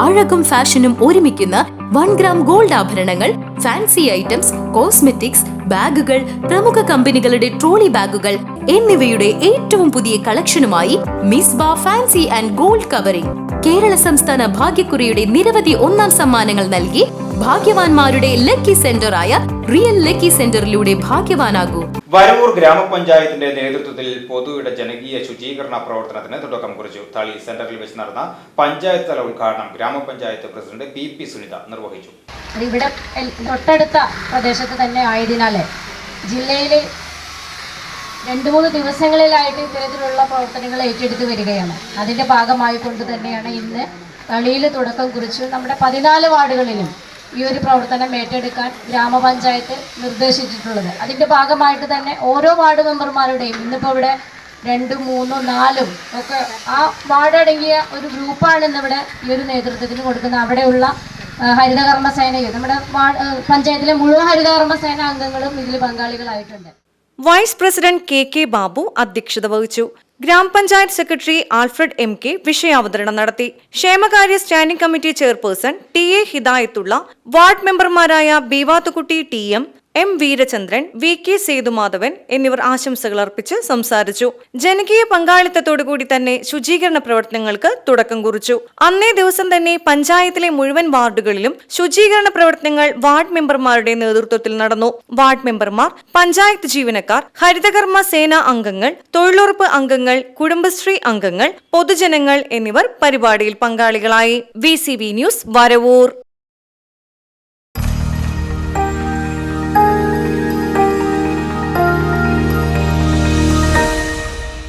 അഴകും ഫാഷനും ഒരുമിക്കുന്ന one gram gold ആഭരണങ്ങൾ ഫാൻസി ഐറ്റംസ് കോസ്മെറ്റിക്സ് ബാഗുകൾ പ്രമുഖ കമ്പനികളുടെ ട്രോളി ബാഗുകൾ എന്നിവയുടെ ഏറ്റവും പുതിയ കളക്ഷനുമായി മിസ് ബാ fancy and gold covering. Kerala സംസ്ഥാന ഭാഗ്യക്കുറിയുടെ നിരവധി ഒന്നാം സമ്മാനങ്ങൾ നൽകി ഭാഗ്യവാന്മാരുടെ ലക്കി സെന്ററായ റിയൽ ലക്കി സെന്ററിലൂടെ ഭാഗ്യവാനാകൂ. വരവൂർ ഗ്രാമപഞ്ചായത്തിന്റെ നേതൃത്വത്തിൽ പൊതുവിട ജനകീയ ശുചീകരണ പ്രവർത്തനത്തിന് തുടക്കം കുറിച്ചു. തളി സെന്ററിൽ വെച്ച് നടന്ന പഞ്ചായത്ത് തല ഉദ്ഘാടനം ഗ്രാമപഞ്ചായത്ത് പ്രസിഡന്റ് പി പി സുനിത നിർവഹിച്ചു. ഇവിടെ തൊട്ടടുത്ത പ്രദേശത്ത് തന്നെ ആയതിനാൽ ജില്ലയിൽ രണ്ട് മൂന്ന് ദിവസങ്ങളിലായിട്ട് ഇത്തരത്തിലുള്ള പ്രവർത്തനങ്ങൾ ഏറ്റെടുത്ത് വരികയാണ്. അതിന്റെ ഭാഗമായി കൊണ്ട് തന്നെയാണ് ഇന്ന് തളിയിൽ തുടക്കം കുറിച്ച് നമ്മുടെ പതിനാല് വാർഡുകളിലും ഈ ഒരു പ്രവർത്തനം ഏറ്റെടുക്കാൻ ഗ്രാമപഞ്ചായത്ത് നിർദ്ദേശിച്ചിട്ടുള്ളത്. അതിന്റെ ഭാഗമായിട്ട് തന്നെ ഓരോ വാർഡ് മെമ്പർമാരുടെയും ഇന്നിപ്പോൾ ഇവിടെ രണ്ടും മൂന്നും നാലും ഒക്കെ ആ വാർഡ് അടങ്ങിയ ഒരു ഗ്രൂപ്പാണ് ഇന്നിവിടെ ഈ ഒരു നേതൃത്വത്തിന് കൊടുക്കുന്നത്. അവിടെയുള്ള ഹരിതകർമ്മസേനയും നമ്മുടെ പഞ്ചായത്തിലെ മുഴുവൻ ഹരിതകർമ്മസേന അംഗങ്ങളും ഇതിൽ പങ്കാളികളായിട്ടുണ്ട്. Vice president K K Babu അധ്യക്ഷത വഹിച്ചു. ഗ്രാമപഞ്ചായത്ത് സെക്രട്ടറി ആൽഫ്രഡ് എം കെ വിഷയാവതരണം നടത്തി. ക്ഷേമകാര്യ standing committee chairperson T A Hidayathulla ward മെമ്പർമാരായ Beevathukutty T M M Veerachandran V K Sethumadhavan എന്നിവർ ആശംസകൾ അർപ്പിച്ച് സംസാരിച്ചു. ജനകീയ പങ്കാളിത്തത്തോടുകൂടി തന്നെ ശുചീകരണ പ്രവർത്തനങ്ങൾക്ക് തുടക്കം കുറിച്ചു. അന്നേ ദിവസം തന്നെ പഞ്ചായത്തിലെ മുഴുവൻ വാർഡുകളിലും ശുചീകരണ പ്രവർത്തനങ്ങൾ വാർഡ് മെമ്പർമാരുടെ നേതൃത്വത്തിൽ നടന്നു. വാർഡ് മെമ്പർമാർ പഞ്ചായത്ത് ജീവനക്കാർ ഹരിതകർമ്മ സേനാ അംഗങ്ങൾ തൊഴിലുറപ്പ് അംഗങ്ങൾ കുടുംബശ്രീ അംഗങ്ങൾ പൊതുജനങ്ങൾ എന്നിവർ പരിപാടിയിൽ പങ്കാളികളായി. V news Varavoor.